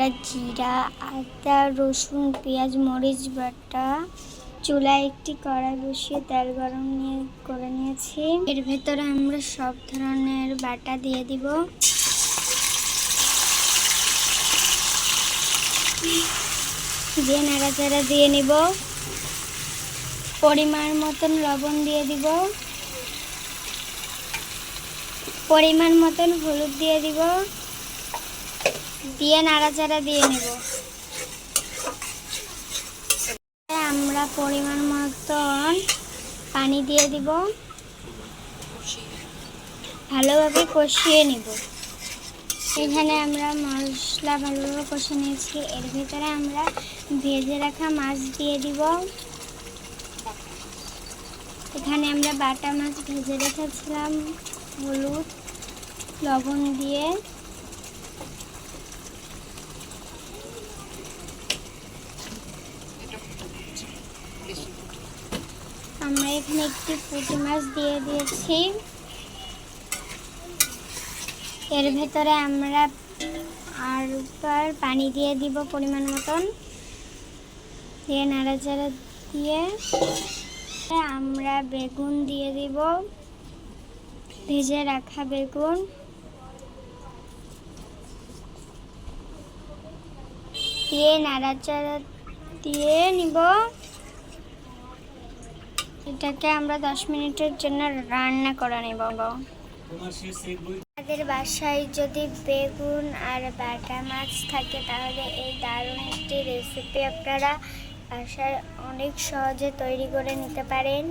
আমরা জিরা, আদা, রসুন, পেঁয়াজ, মরিচ, বাটা চুলায় একটি কড়াই বসিয়ে তেল গরম নিয়ে, করে নিয়েছি। এর ভেতরে আমরা সব ধরনের বাটা দিয়ে দিব। দিয়ে নাড়াচাড়া দিয়ে নিব। পরিমাণ মতন লবণ দিয়ে দিব। পরিমাণ মতন হলুদ দিয়ে দিব। দিয়ে নাড়াচাড়া দিয়ে নেব। আমরা পরিমাণ মতন পানি দিয়ে দিব। ভালোভাবে কষিয়ে নেব। এখানে আমরা মশলা ভালোভাবে কষে নিয়েছি। এর ভিতরে আমরা ভেজে রাখা মাছ দিয়ে দিব। এখানে আমরা বাটা মাছ ভেজে রেখেছিলাম, হলুদ, লবণ দিয়ে। আমরা এখানে একটি পুঁটি মাছ দিয়ে দিয়েছি। এর ভেতরে আমরা আর পর পানি দিয়ে দিব পরিমাণ মতন। দিয়ে নাড়াচাড়া দিয়ে আমরা বেগুন দিয়ে দিব। ভেজে রাখা বেগুন। দিয়ে নাড়াচাড়া দিয়ে নিব। এটাকে আমরা দশ মিনিটের জন্য রান্না করে নেব আমাদের বাসায় যদি বেগুন আর বাটা মাছ থাকে, তাহলে এই দারুণ একটি রেসিপি আপনারা বাসায় অনেক সহজে তৈরি করে নিতে পারেন।